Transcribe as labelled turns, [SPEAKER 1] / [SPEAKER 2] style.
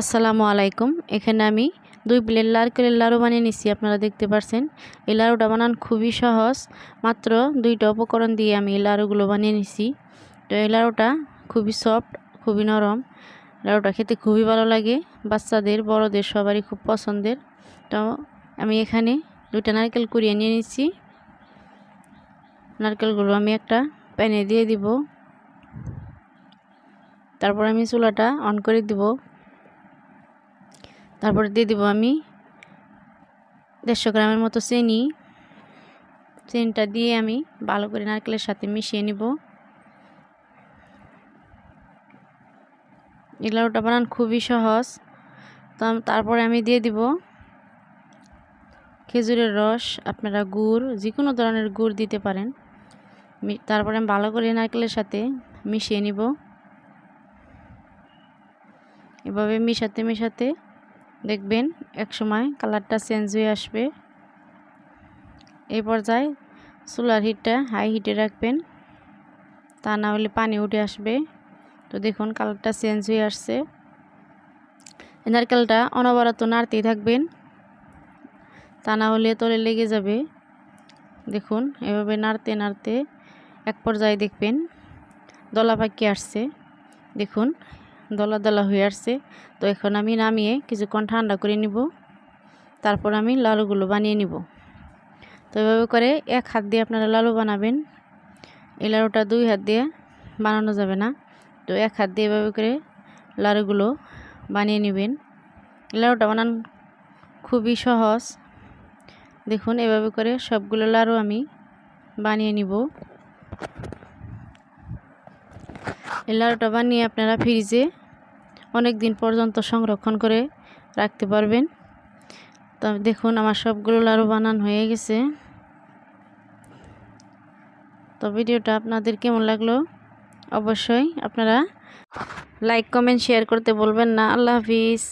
[SPEAKER 1] আসসালামু আলাইকুম। এখানে আমি দুই প্লেট নারকেলের লাড়ু বানিয়ে নিচ্ছি আপনারা দেখতে পাচ্ছেন এই লাড়ুটা বানান খুবই সহজ, মাত্র দুইটা উপকরণ দিয়ে আমি এই লাড়ুগুলো বানিয়ে নিচ্ছি তো এই লাড়ুটা খুবই সফট, খুবই নরম। লাড়ুটা খেতে খুবই ভালো লাগে, বাচ্চাদের, বড়দের সবারই খুব পছন্দের। তো আমি এখানে দুইটা নারকেল কুড়িয়ে নিয়ে নিচ্ছি নারকেলগুলো আমি একটা প্যানে দিয়ে দিব। তারপর আমি চুলাটা অন করে দিব। তারপরে দিয়ে দেবো আমি দেড়শো গ্রামের মতো চিনি। চিনিটা দিয়ে আমি ভালো করে নারকেলের সাথে মিশিয়ে নিব। এই লাড়ুটা বানান খুবই সহজ। তো তারপরে আমি দিয়ে দিব খেজুরের রস, আপনারা গুড় যে কোনো ধরনের গুড় দিতে পারেন। তারপরে আমি ভালো করে নারকেলের সাথে মিশিয়ে নিব। এভাবে মিশাতে মিশাতে দেখবেন এক সময় কালারটা চেঞ্জ হয়ে আসবে। এই পর্যায়ে চুলার হিটটা হাই হিটে রাখবেন। তা না হলে পানি উঠে আসবে। তো দেখুন কালারটা চেঞ্জ হয়ে আসছে। নারকেলটা অনবরত নাড়তেই থাকবেন। তা না হলে তলে লেগে যাবে। দেখুন এভাবে নাড়তে নাড়তে এক পর্যায়ে দেখবেন দলা পাকি আসছে। দেখুন দলা দলা হয়ে আসছে। তো এখন আমি নামিয়ে কিছুক্ষণ ঠান্ডা করে নিব। তারপর আমি লালুগুলো বানিয়ে নিব। তো এভাবে করে এক হাত দিয়ে আপনারা লালু বানাবেন। এই লাড়ুটা দুই হাত দিয়ে বানানো যাবে না। তো এক হাত দিয়ে এভাবে করে লাড়ুগুলো বানিয়ে নেবেন। লাড়ুটা বানান খুবই সহজ। দেখুন, এভাবে করে সবগুলো লাড়ু আমি বানিয়ে নিব। এই লাড়ুটা বানিয়ে আপনারা ফ্রিজে অনেক দিন পর্যন্ত সংরক্ষণ করে রাখতে পারবেন। তো দেখুন, আমার সবগুলো লাড়ু বানান হয়ে গেছে। তো ভিডিওটা আপনাদের কেমন লাগল? অবশ্যই আপনারা লাইক, কমেন্ট, শেয়ার করতে বলবেন না। আল্লাহ হাফিজ।